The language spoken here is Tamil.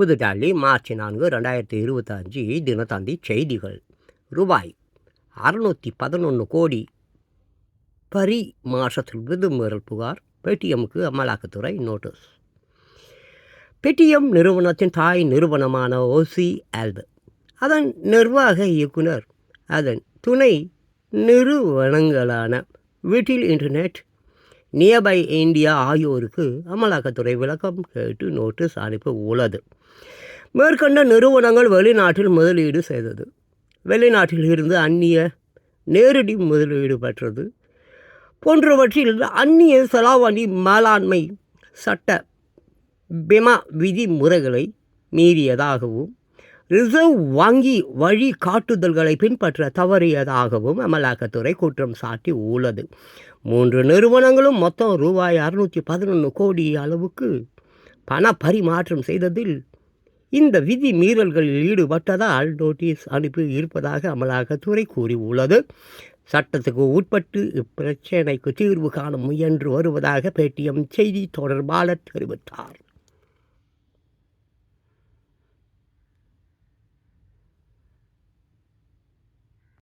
புதுடெல்லி மார்ச் நான்கு ரெண்டாயிரத்தி இருபத்தஞ்சு தினத்தந்தி செய்திகள். ரூபாய் அறுநூற்றி பதினொன்று கோடி. பரி மாசத்தில் விதிமீறல் புகார் பேடிஎம்முக்கு அமலாக்கத்துறை நோட்டீஸ். பேடிஎம் நிறுவனத்தின் தாய் நிறுவனமான ஓசி ஆல்பு அதன் நிர்வாக இயக்குனர் அதன் துணை நிறுவனங்களான வீட்டில் இன்டர்நெட் நியர்பை இந்தியா ஆகியோருக்கு அமலாக்கத்துறை விளக்கம் கேட்டு நோட்டீஸ் அனுப்ப உள்ளது. மேற்கண்ட நிறுவனங்கள் வெளிநாட்டில் முதலீடு செய்தது. வெளிநாட்டில் இருந்து அந்நிய நேரடி முதலீடு பெற்றது. போன்றவற்றில் அந்நிய செலாவணி மேலாண்மை சட்ட பிமா விதிமுறைகளை மீறியதாகவும் ரிசர்வ் வங்கி வழிகாட்டுதல்களை பின்பற்ற தவறியதாகவும் அமலாக்கத்துறை குற்றம் சாட்டி உள்ளது. மூன்று நிறுவனங்களும் மொத்தம் ரூபாய் அறுநூற்றி பதினொன்று கோடி அளவுக்கு பண பரிமாற்றம் செய்ததில் இந்த விதி மீறல்களில் ஈடுபட்டதால் நோட்டீஸ் அனுப்பி இருப்பதாக அமலாக்கத்துறை கூறியுள்ளது. சட்டத்துக்கு உட்பட்டு இப்பிரச்சினைக்கு தீர்வு காண முயன்று வருவதாக பேடிஎம் செய்தி தொடர்பாளர் தெரிவித்தார்.